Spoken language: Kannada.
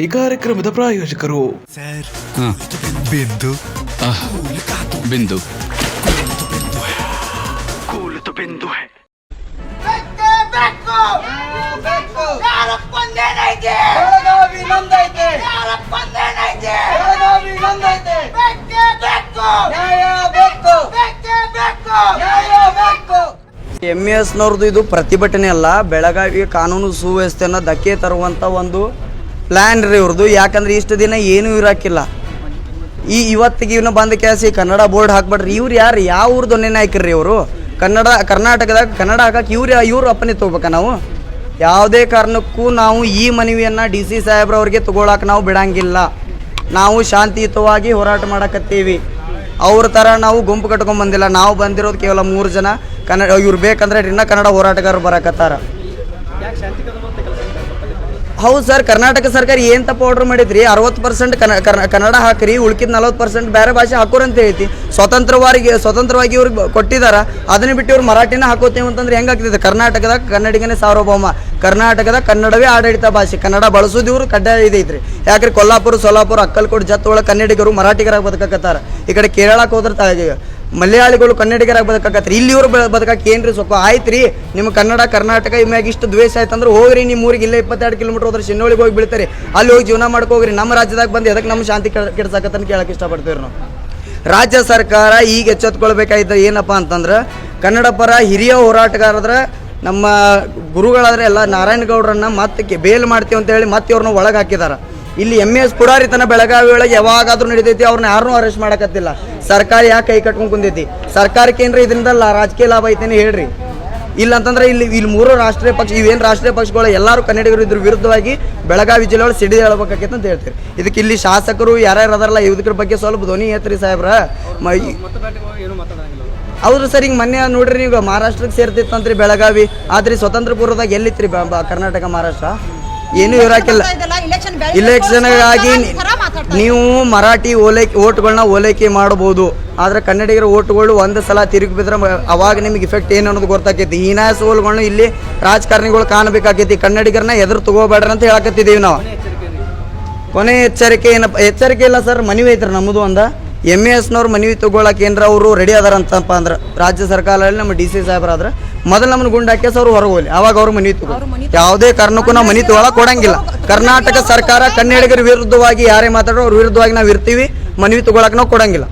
ಈ ಕಾರ್ಯಕ್ರಮದ ಪ್ರಾಯೋಜಕರು. ಬಿಂದು. ಬಿಂದು. ಎಂ ಎಸ್ನವ್ರದ್ದು ಇದು ಪ್ರತಿಭಟನೆ ಅಲ್ಲ ಬೆಳಗಾವಿ ಕಾನೂನು ಸುವ್ಯವಸ್ಥೆಯನ್ನು ಧಕ್ಕೆ ತರುವಂಥ ಒಂದು ಪ್ಲ್ಯಾನ್ ರೀ ಇವ್ರದ್ದು. ಯಾಕಂದ್ರೆ ಇಷ್ಟು ದಿನ ಏನೂ ಇರಾಕಿಲ್ಲ. ಈ ಇವತ್ತಿಗೆ ಇವನ್ನ ಬಂದ ಕೇಳಿಸಿ ಕನ್ನಡ ಬೋರ್ಡ್ ಹಾಕ್ಬಿಟ್ರಿ ಇವ್ರು ಯಾರು? ಯಾವ ಊರ್ದು ನಾಯಕರು ಇವರು? ಕನ್ನಡ, ಕರ್ನಾಟಕದಾಗ, ಕನ್ನಡ ಹಾಕಕ್ಕೆ ಇವ್ರು ಇವ್ರು ಅಪ್ಪನೆ ತೊಗೋಬೇಕಾ ನಾವು? ಯಾವುದೇ ಕಾರಣಕ್ಕೂ ನಾವು ಈ ಮನವಿಯನ್ನು ಡಿ ಸಿ ಸಾಹೇಬ್ರವ್ರಿಗೆ ತಗೊಳಕ್ಕೆ ನಾವು ಬಿಡಂಗಿಲ್ಲ. ನಾವು ಶಾಂತಿಯುತವಾಗಿ ಹೋರಾಟ ಮಾಡಕತ್ತೀವಿ. ಅವ್ರ ಥರ ನಾವು ಗುಂಪು ಕಟ್ಕೊಂಡ್ ಬಂದಿಲ್ಲ. ನಾವು ಬಂದಿರೋದು ಕೇವಲ ಮೂರು ಜನ. ಕನ್ನಡ ಇವ್ರು ಬೇಕಂದ್ರೆ ಇನ್ನೂ ಕನ್ನಡ ಹೋರಾಟಗಾರರು ಬರಕತ್ತಾರ. ಹೌದು ಸರ್, ಕರ್ನಾಟಕ ಸರ್ಕಾರ ಏನು ತಪ್ಪು ಆರ್ಡರ್ ಮಾಡಿದ್ರಿ? ಅರವತ್ತು ಪರ್ಸೆಂಟ್ ಕನ್ನಡ ಹಾಕ್ರಿ, ಉಳ್ಕಿದ ನಲವತ್ತು ಪರ್ಸೆಂಟ್ ಬೇರೆ ಭಾಷೆ ಹಾಕೋರು ಅಂತ ಐತಿ ಸ್ವತಂತ್ರವಾಗಿ ಸ್ವತಂತ್ರವಾಗಿ ಇವ್ರಿಗೆ ಕೊಟ್ಟಿದಾರ. ಅದನ್ನ ಬಿಟ್ಟು ಇವ್ರು ಮರಾಠಿನ ಹಾಕೋತೇವೆ ಅಂತಂದ್ರೆ ಹೆಂಗಾಗ್ತದೆ ಕರ್ನಾಟಕದಾಗ ಕನ್ನಡಿಗನೇ ಸಾರ್ವಭೌಮ. ಕರ್ನಾಟಕದ ಕನ್ನಡವೇ ಆಡಳಿತ ಭಾಷೆ. ಕನ್ನಡ ಬಳಸೋದು ಇವರು ಕಡ್ಡಾಯ ಇದೈತ್ರಿ. ಯಾಕ್ರಿ ಕೊಲ್ಲಾಪುರ ಸೊಲ್ಲಾಪುರ ಅಕ್ಕಲ್ಕೋಟ್ ಜತ್ ಒಳಗೆ ಕನ್ನಡಿಗರು ಮರಾಠಿಗರಾಗಿ ಬದುಕಕತ್ತಾರ. ಈ ಕಡೆ ಕೇರಳಕ್ಕೆ ಹೋದ್ರೆ ಮಲಯಾಳಿಗಳು ಕನ್ನಡಿಗರಾಗಿ ಬದುಕಾಕತ್ರಿ. ಇಲ್ಲಿ ಇವರು ಬದುಕಕ್ಕೆ ಏನ್ರಿ ಸ್ವಲ್ಪ ಆಯ್ತು ರೀ ನಿಮ್ಮ ಕನ್ನಡ, ಕರ್ನಾಟಕ ಇಮ್ಯಾಗ ಇಷ್ಟು ದ್ವೇಷ ಆಯ್ತಂದ್ರೆ ಹೋಗ್ರಿ. ನಿಮ್ಮ ಊರಿಗೆ ಇಲ್ಲೇ ಇಪ್ಪತ್ತೆರಡು ಕಿಲೋಮೀಟರ್ ಹೋದ್ರೆ ಶಿನ್ನೋಳಿಗೆ ಹೋಗಿ ಬೀಳ್ತಾರೆ. ಅಲ್ಲಿ ಹೋಗಿ ಜೀವನ ಮಾಡ್ಕೊ ಹೋಗ್ರಿ. ನಮ್ಮ ರಾಜ್ಯದಾಗ ಬಂದು ಎದಕ್ಕೆ ನಮ್ಮ ಶಾಂತಿ ಕೆಡ್ಸಕತ್ತಂತ ಕೇಳಕ್ಕೆ ಇಷ್ಟಪಡ್ತೀವಿ ನಾವು. ರಾಜ್ಯ ಸರ್ಕಾರ ಈಗ ಎಚ್ಚೆತ್ಕೊಳ್ಬೇಕಾಯ್ತು ಏನಪ್ಪ ಅಂತಂದ್ರೆ, ಕನ್ನಡ ಪರ ಹಿರಿಯ ಹೋರಾಟಗಾರದ್ರ, ನಮ್ಮ ಗುರುಗಳಾದ್ರೆ ಎಲ್ಲ ನಾರಾಯಣಗೌಡರನ್ನ ಮತ್ತೆ ಬೇಲ್ ಮಾಡ್ತೀವಿ ಅಂತ ಹೇಳಿ ಮತ್ತೆ ಇವ್ರನ್ನ ಒಳಗೆ ಹಾಕಿದಾರ. ಇಲ್ಲಿ ಎಂ ಎಸ್ ಪುಡಾರಿತನ ಬೆಳಗಾವಿ ಒಳಗೆ ಯಾವಾಗಾದ್ರೂ ನಡೀತೈತಿ, ಅವ್ರನ್ನ ಯಾರನ್ನೂ ಅರೆಸ್ಟ್ ಮಾಡಕತ್ತಿಲ್ಲ. ಸರ್ಕಾರ ಯಾಕೆ ಕೈ ಕಟ್ಕೊಂಡು ಕುಂದೈತಿ? ಸರ್ಕಾರಕ್ಕೆ ಏನ್ರಿ ಇದರಿಂದ ರಾಜಕೀಯ ಲಾಭ ಐತೇನೆ ಹೇಳ್ರಿ. ಇಲ್ಲ ಅಂತಂದ್ರೆ ಇಲ್ಲಿ ಇಲ್ಲಿ ಮೂರು ರಾಷ್ಟ್ರೀಯ ಪಕ್ಷ, ಇವೇನು ರಾಷ್ಟ್ರೀಯ ಪಕ್ಷಗಳು, ಎಲ್ಲರೂ ಕನ್ನಡಿಗರು ಇದ್ರ ವಿರುದ್ಧವಾಗಿ ಬೆಳಗಾವಿ ಜಿಲ್ಲೆ ಒಳಗೆ ಸಿಡಿ ಹೇಳ್ಬೇಕಾಕೈತೆ ಅಂತ ಹೇಳ್ತೀರಿ. ಇದಕ್ಕೆ ಇಲ್ಲಿ ಶಾಸಕರು ಯಾರ್ಯಾರು ಅದಾರಲ್ಲ ಇದ್ರ ಬಗ್ಗೆ ಸ್ವಲ್ಪ ಧ್ವನಿ ಐತ್ರಿ ಸಾಹೇಬ್ರ. ಹೌದು ಸರ್ ಈಗ ಮೊನ್ನೆ ನೋಡ್ರಿ ನೀವು ಮಹಾರಾಷ್ಟ್ರಕ್ಕೆ ಸೇರ್ತಿತ್ತಂತ್ರಿ ಬೆಳಗಾವಿ. ಆದ್ರೆ ಸ್ವತಂತ್ರ ಪೂರ್ವದಾಗ ಎಲ್ಲಿತ್ರಿ ಕರ್ನಾಟಕ, ಮಹಾರಾಷ್ಟ್ರ? ಏನು ಇರಾಕಿಲ್ಲ ಇಲೆಕ್ಷನ್ ಆಗಿ ನೀವು ಮರಾಠಿ ಓಲೈಕೆ ಓಟ್ಗಳನ್ನ ಓಲೈಕೆ ಮಾಡಬಹುದು ಆದ್ರೆ ಕನ್ನಡಿಗರ ಓಟ್ಗಳು ಒಂದು ಸಲ ತಿರುಗಿ ಬಿದ್ರೆ ಅವಾಗ ನಿಮ್ಗೆ ಇಫೆಕ್ಟ್ ಏನು ಅನ್ನೋದು ಗೊತ್ತಾಕೈತಿ. ಹೀನಾಯ ಸೋಲ್ಗಳನ್ನ ಇಲ್ಲಿ ರಾಜಕಾರಣಿಗಳು ಕಾಣಬೇಕಾಕೈತಿ. ಕನ್ನಡಿಗರನ್ನ ಎದುರು ತಗೋಬೇಡ್ರಿ ಅಂತ ಹೇಳಕತ್ತಿದ್ದೀವಿ ನಾವು. ಕೊನೆ ಎಚ್ಚರಿಕೆ ಏನಪ್ಪ ಎಚ್ಚರಿಕೆ ಇಲ್ಲ ಸರ್ ಮನವಿ ಐತ್ರಿ ನಮ್ಮದು ಒಂದ. ಎಂ ಎ ಎಸ್ನವ್ರು ಮನವಿ ತಗೊಳಕ್ಕೆ ಏನ್ರ ಅವರು ರೆಡಿ ಅದಾರಂತಪ್ಪ ಅಂದ್ರೆ. ರಾಜ್ಯ ಸರ್ಕಾರದಲ್ಲಿ ನಮ್ಮ ಡಿ ಸಿ ಸಾಹೇಬ್ರಾದ್ರೆ. ಮೊದಲು ನಮ್ಮನ್ನು ಗುಂಡು ಹಾಕಿ ಅವ್ರು ಹೊರಗೆ ಹೋಗ್ಲಿ. ಅವಾಗ ಅವ್ರ ಮನಿ ತಗೋ ಯಾವುದೇ ಕಾರಣಕ್ಕೂ ನಾವು ಮನಿ ತಗೊಳಕ್ ಕೊಡಂಗಿಲ್ಲ. ಕರ್ನಾಟಕ ಸರ್ಕಾರ ಕನ್ನಡಿಗರ ವಿರುದ್ಧವಾಗಿ ಯಾರೇ ಮಾತಾಡೋ ಅವ್ರ ವಿರುದ್ಧವಾಗಿ ನಾವು ಇರ್ತೀವಿ. ಮನವಿ ತಗೊಳಕ್ ನಾವು ಕೊಡಂಗಿಲ್ಲ.